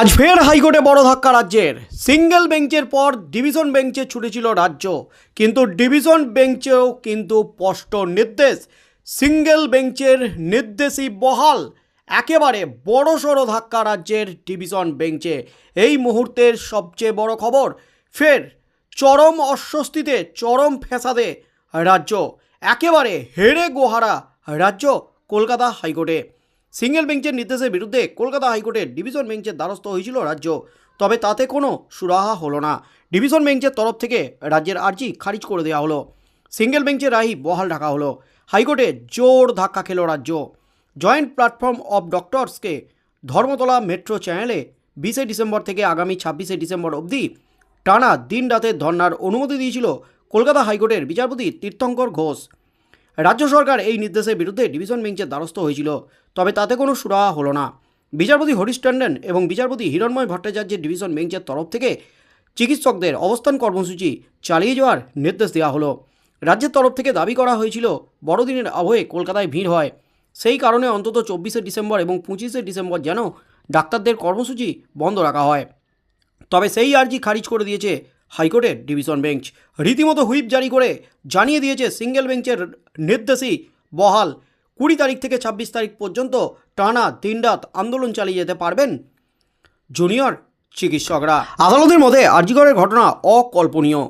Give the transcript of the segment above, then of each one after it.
আজ ফের হাইকোর্টে বড় ধাক্কা রাজ্যের। সিঙ্গেল বেঞ্চের পর ডিভিশন বেঞ্চে ছুটেছিল রাজ্য। কিন্তু ডিভিশন বেঞ্চেও কিন্তু স্পষ্ট নির্দেশ। সিঙ্গেল বেঞ্চের নির্দেশই বহাল। একেবারে বড় সড়ো ধাক্কা রাজ্যের ডিভিশন বেঞ্চে। এই মুহূর্তের সবচেয়ে বড় খবর, ফের চরম অস্বস্তিতে, চরম ফ্যাসাদে রাজ্য। একেবারে হেরে গোহারা রাজ্য, কলকাতা হাইকোর্টে। সিঙ্গেল বেঞ্চের নির্দেশের বিরুদ্ধে কলকাতা হাইকোর্টের ডিভিশন বেঞ্চের দ্বারস্থ হয়েছিল রাজ্য। তবে তাতে কোনো সুরাহা হলো না। ডিভিশন বেঞ্চের তরফ থেকে রাজ্যের আর্জি খারিজ করে দেওয়া হলো। সিঙ্গেল বেঞ্চের রাহি বহাল রাখা হলো। হাইকোর্টে জোর ধাক্কা খেল রাজ্য। জয়েন্ট প্ল্যাটফর্ম অব ডক্টরসকে ধর্মতলা মেট্রো চ্যানেলে বিশে ডিসেম্বর থেকে আগামী ছাব্বিশে ডিসেম্বর অবধি টানা দিন রাতে ধর্নার অনুমতি দিয়েছিল কলকাতা হাইকোর্টের বিচারপতি তীর্থঙ্কর ঘোষ। রাজ্য সরকার এই নির্দেশের বিরুদ্ধে ডিভিশন বেঞ্চের দ্বারস্থ হয়েছিল, তবে তাতে কোনো সুরাহা হলো না। বিচারপতি হরিশ টন্ডন এবং বিচারপতি হিরণময় ভট্টাচার্যের ডিভিশন বেঞ্চের তরফ থেকে চিকিৎসকদের অবস্থান কর্মসূচি চালিয়ে যাওয়ার নির্দেশ দেওয়া হলো। রাজ্যের তরফ থেকে দাবি করা হয়েছিল, বড়দিনের আবহে কলকাতায় ভিড় হয়। সেই কারণে অন্তত চব্বিশে ডিসেম্বর এবং পঁচিশে ডিসেম্বর যেন ডাক্তারদের কর্মসূচি বন্ধ রাখা হয়। তবে সেই আর্জি খারিজ করে দিয়েছে হাইকোর্টের ডিভিশন বেঞ্চ রীতিমতো হুইপ জারি করে জানিয়ে দিয়েছে সিঙ্গেল বেঞ্চের নির্দেশই বহাল। কুড়ি তারিখ থেকে ছাব্বিশ তারিখ পর্যন্ত টানা দিনরাত আন্দোলন চালিয়ে যেতে পারবেন জুনিয়র চিকিৎসকরা। আদালতের মধ্যে আর্জিকরের ঘটনা অকল্পনীয়,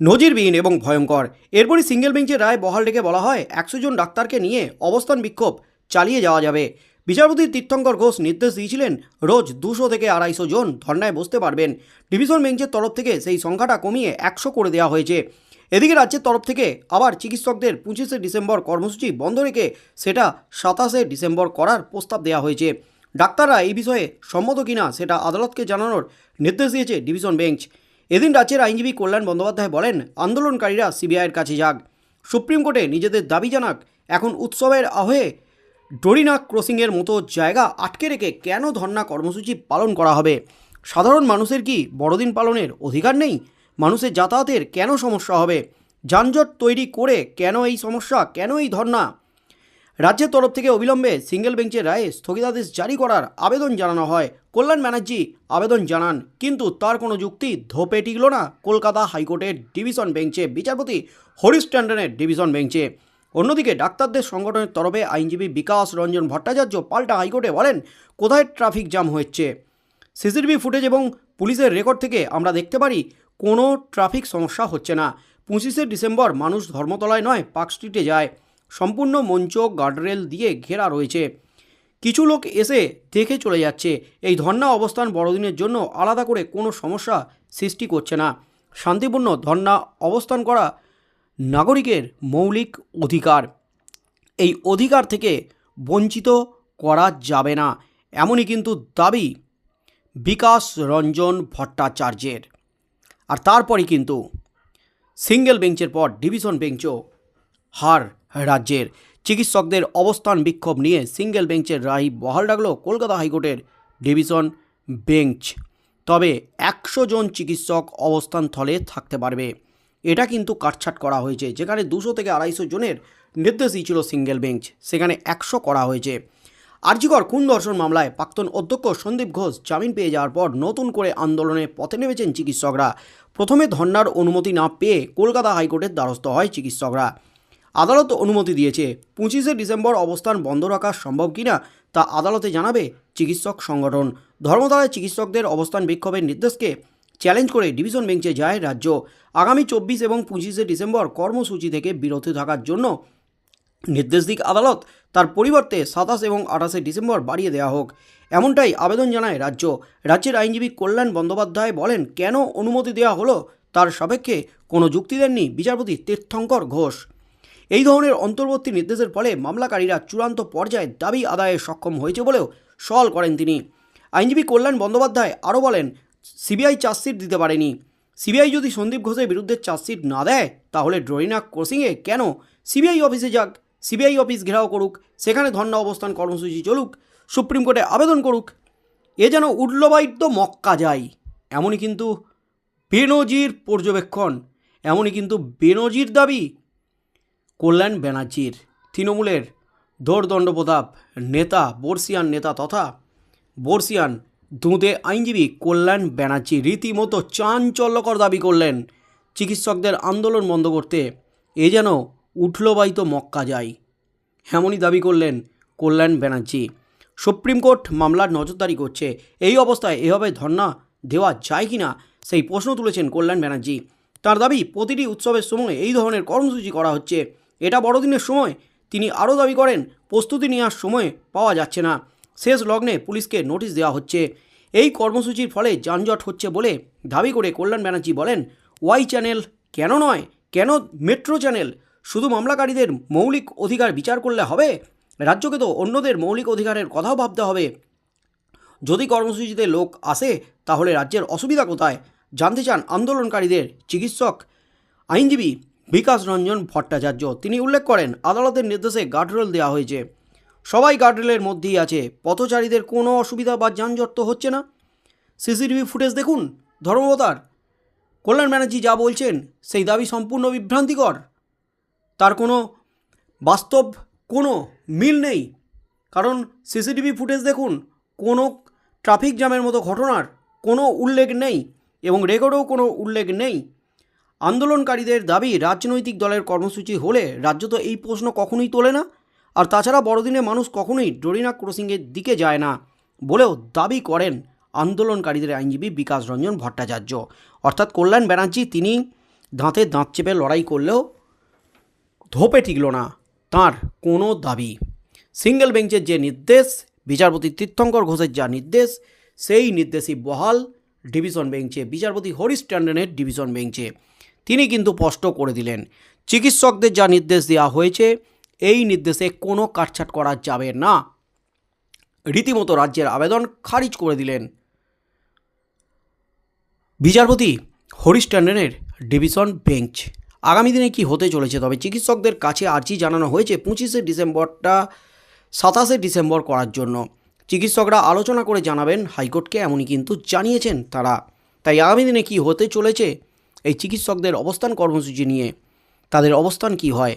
নজিরবিহীন এবং ভয়ঙ্কর। এরপরই সিঙ্গেল বেঞ্চের রায় বহাল রেখে বলা হয়, একশো জন ডাক্তারকে নিয়ে অবস্থান বিক্ষোভ চালিয়ে যাওয়া যাবে। বিচারপতি তীর্থঙ্কর ঘোষ নির্দেশ দিয়েছিলেন, রোজ দুশো থেকে আড়াইশো জন ধর্নায় বসতে পারবেন। ডিভিশন বেঞ্চের তরফ থেকে সেই সংখ্যাটা কমিয়ে একশো করে দেওয়া হয়েছে। এদিকে রাজ্যের তরফ থেকে আবার চিকিৎসকদের পঁচিশে ডিসেম্বর কর্মসূচি বন্ধ রেখে সেটা সাতাশে ডিসেম্বর করার প্রস্তাব দেওয়া হয়েছে। ডাক্তাররা এই বিষয়ে সম্মত কিনা সেটা আদালতকে জানানোর নির্দেশ দিয়েছে ডিভিশন বেঞ্চ। এদিন রাজ্যের আইনজীবী কল্যাণ বন্দ্যোপাধ্যায় বলেন, আন্দোলনকারীরা সিবিআইয়ের কাছে যাক। সুপ্রিম কোর্টে নিজেদের দাবি জানাক, এখন উৎসবের আহ্বে ডরিনা ক্রসিংয়ের মতো জায়গা আটকে রেখে কেন ধর্না কর্মসূচি পালন করা হবে? সাধারণ মানুষের কি বড়দিন পালনের অধিকার নেই? মানুষের যাতায়াতের কেন সমস্যা হবে? যানজট তৈরি করে কেন এই সমস্যা, কেন এই ধর্না রাজ্যের তরফ থেকে অবিলম্বে সিঙ্গেল বেঞ্চের রায়ে স্থগিতাদেশ জারি করার আবেদন জানানো হয়। কল্যাণ ব্যানার্জি আবেদন জানান, কিন্তু তার কোনো যুক্তি ধোপে টিকল না। কলকাতা হাইকোর্টের ডিভিশন বেঞ্চে বিচারপতি হরিশ ট্যান্ডনের ডিভিশন বেঞ্চে। অন্যদিকে ডাক্তারদের সংগঠনের তরফে আইনজীবী বিকাশ রঞ্জন ভট্টাচার্য পাল্টা হাইকোর্টে বলেন, কোথায় ট্রাফিক জ্যাম হচ্ছে সিসিটিভি ফুটেজ এবং পুলিশের রেকর্ড থেকে আমরা দেখতে পারি, কোনো ট্রাফিক সমস্যা হচ্ছে না। পঁচিশে ডিসেম্বর মানুষ ধর্মতলায় নয়, পার্ক স্ট্রিটে যায়। সম্পূর্ণ মঞ্চ, গার্ডরেল দিয়ে ঘেরা রয়েছে। কিছু লোক এসে দেখে চলে যাচ্ছে। এই ধর্না অবস্থান বড়দিনের জন্য আলাদা করে কোনো সমস্যা সৃষ্টি করছে না। শান্তিপূর্ণ ধর্না অবস্থান করা নাগরিকের মৌলিক অধিকার। এই অধিকার থেকে বঞ্চিত করা যাবে না, এমনই কিন্তু দাবি বিকাশ রঞ্জন ভট্টাচার্যের। আর তারপরই কিন্তু সিঙ্গেল বেঞ্চের পর ডিভিশন বেঞ্চও হার রাজ্যের। চিকিৎসকদের অবস্থান বিক্ষোভ নিয়ে সিঙ্গেল বেঞ্চের রায় বহাল রাখল কলকাতা হাইকোর্টের ডিভিশন বেঞ্চ। তবে একশো জন চিকিৎসক অবস্থান থলে থাকতে পারবে। এটা কিন্তু কাটছাট করা হয়েছে। যেখানে দুশো থেকে আড়াইশো জনের নির্দেশ দিয়েছিল সিঙ্গেল বেঞ্চ সেখানে একশো করা হয়েছে। আরজিকর খুন ধর্ষণ মামলায় প্রাক্তন অধ্যক্ষ সন্দীপ ঘোষ জামিন পেয়ে যাওয়ার পর নতুন করে আন্দোলনে পথে নেমেছেন চিকিৎসকরা। প্রথমে ধর্নার অনুমতি না পেয়ে কলকাতা হাইকোর্টের দ্বারস্থ হয় চিকিৎসকরা। আদালত অনুমতি দিয়েছে, পঁচিশে ডিসেম্বর অবস্থান বন্ধ রাখা সম্ভব কিনা তা আদালতে জানাবে চিকিৎসক সংগঠন। ধর্মতলায় চিকিৎসকদের অবস্থান বিক্ষোভের নির্দেশকে চ্যালেঞ্জ করে ডিভিশন বেঞ্চে যায় রাজ্য। আগামী চব্বিশ এবং পঁচিশে ডিসেম্বর কর্মসূচি থেকে বিরত থাকার জন্য নির্দেশ দিক আদালত। তার পরিবর্তে সাতাশ এবং আঠাশে ডিসেম্বর বাড়িয়ে দেওয়া হোক। এমনটাই আবেদন জানায় রাজ্য। রাজ্যের আইনজীবী কল্যাণ বন্দ্যোপাধ্যায় বলেন, কেন অনুমতি দেওয়া হলো? তার সাপেক্ষে কোনো যুক্তি দেননি বিচারপতি তীর্থঙ্কর ঘোষ। এই ধরনের অন্তর্বর্তী নির্দেশের ফলে মামলাকারীরা চূড়ান্ত পর্যায়ে দাবি আদায়ে সক্ষম হয়েছে বলেও সওয়াল করেন তিনি। আইনজীবী কল্যাণ বন্দ্যোপাধ্যায় আরও বলেন সিবিআই চার্জশিট দিতে পারেনি। সিবিআই যদি সন্দীপ ঘোষের বিরুদ্ধে চার্জশিট না দেয়, তাহলে ড্রয়িনা ক্রসিংয়ে কেন? সিবিআই অফিসে যাক, সিবিআই অফিস ঘেরাও করুক, সেখানে ধর্ণা অবস্থান কর্মসূচি চলুক, সুপ্রিম কোর্টে আবেদন করুক, এ যেন উড্লবাইদ্য মক্কা যায়। এমনই কিন্তু বেনজির পর্যবেক্ষণ, এমনই কিন্তু বেনজির দাবি কল্যাণ ব্যানার্জির, তৃণমূলের দৌড়দণ্ড প্রতাপ নেতা, বর্ষিয়ান নেতা তথা বর্ষিয়ান দুঁদে আইনজীবী কল্যাণ ব্যানার্জি রীতিমতো চাঞ্চল্যকর দাবি করলেন। চিকিৎসকদের আন্দোলন বন্ধ করতে এ যেন উঠল বাইতো মক্কা যায়। এমনই দাবি করলেন কল্যাণ ব্যানার্জি। সুপ্রিম কোর্ট মামলার নজরদারি করছে। এই অবস্থায় এভাবে ধর্ণা দেওয়া যায় কি না সেই প্রশ্ন তুলেছেন কল্যাণ ব্যানার্জি। তার দাবি, প্রতিটি উৎসবের সময় এই ধরনের কর্মসূচি করা হচ্ছে। এটা বড়দিনের সময়। তিনি আরও দাবি করেন, প্রস্তুতি নেওয়ার সময় পাওয়া যাচ্ছে না। শেষ লগ্নে পুলিশকে নোটিশ দেওয়া হচ্ছে। এই কর্মসূচির ফলে যানজট হচ্ছে বলে দাবি করে কল্যাণ ব্যানার্জি বলেন, ওয়াই চ্যানেল কেন নয়? কেন মেট্রো চ্যানেল? শুধু মামলাকারীদের মৌলিক অধিকার বিচার করলে হবে? রাজ্যকে তো অন্যদের মৌলিক অধিকারের কথাও ভাবতে হবে। যদি কর্মসূচিতে লোক আসে, তাহলে রাজ্যের অসুবিধা কোথায়? জানতে চান আন্দোলনকারীদের চিকিৎসক। আইনজীবী বিকাশ রঞ্জন ভট্টাচার্য, তিনি উল্লেখ করেন, আদালতের নির্দেশে গার্ডরেল দেওয়া হয়েছে। সবাই গার্ডরেলের মধ্যেই আছে। পথচারীদের কোনো অসুবিধা বা যানজট তো হচ্ছে না। সিসিটিভি ফুটেজ দেখুন, ধর্মবতার। কল্যাণ ব্যানার্জি যা বলছেন, সেই দাবি সম্পূর্ণ বিভ্রান্তিকর। তার কোনো বাস্তব কোনো মিল নেই। কারণ সিসিটিভি ফুটেজ দেখুন, কোনো ট্রাফিক জ্যামের মতো ঘটনার কোনো উল্লেখ নেই এবং রেকর্ডেও কোনো উল্লেখ নেই। আন্দোলনকারীদের দাবি রাজনৈতিক দলের কর্মসূচি হলে রাজ্য তো এই প্রশ্ন কখনোই তোলে না। আর তাছাড়া বড়দিনে মানুষ কখনোই ডরিনা ক্রসিংয়ের দিকে যায় না বলেও দাবি করেন আন্দোলনকারীদের আইনজীবী বিকাশ রঞ্জন ভট্টাচার্য। অর্থাৎ কল্যাণ ব্যানার্জি তিনি দাঁতে দাঁত চেপে লড়াই করলেও ধোপে টিকল না তার কোনো দাবি। সিঙ্গেল বেঞ্চের যে নির্দেশ, বিচারপতি তীর্থঙ্কর ঘোষের যা নির্দেশ, সেই নির্দেশই বহাল ডিভিশন বেঞ্চে, বিচারপতি হরিশ ট্যান্ডনের ডিভিশন বেঞ্চে। তিনি কিন্তু স্পষ্ট করে দিলেন, চিকিৎসকদের যা নির্দেশ দেওয়া হয়েছে এই নির্দেশে কোনো কাটছাট করা যাবে না। রীতিমতো রাজ্যের আবেদন খারিজ করে দিলেন। বিচারপতি হরিশ ট্যান্ডনের ডিভিশন বেঞ্চ। আগামী দিনে কি হতে চলেছে? তবে চিকিৎসকদের কাছে আর্জি জানানো হয়েছে পঁচিশে ডিসেম্বরটা সাতাশে ডিসেম্বর করার জন্য। চিকিৎসকরা আলোচনা করে জানাবেন, হাইকোর্টকে এমনই কিন্তু জানিয়েছেন তারা। তাই আগামী দিনে কি হতে চলেছে? এই চিকিৎসকদের অবস্থান কর্মসূচি নিয়ে তাদের অবস্থান কি হয়?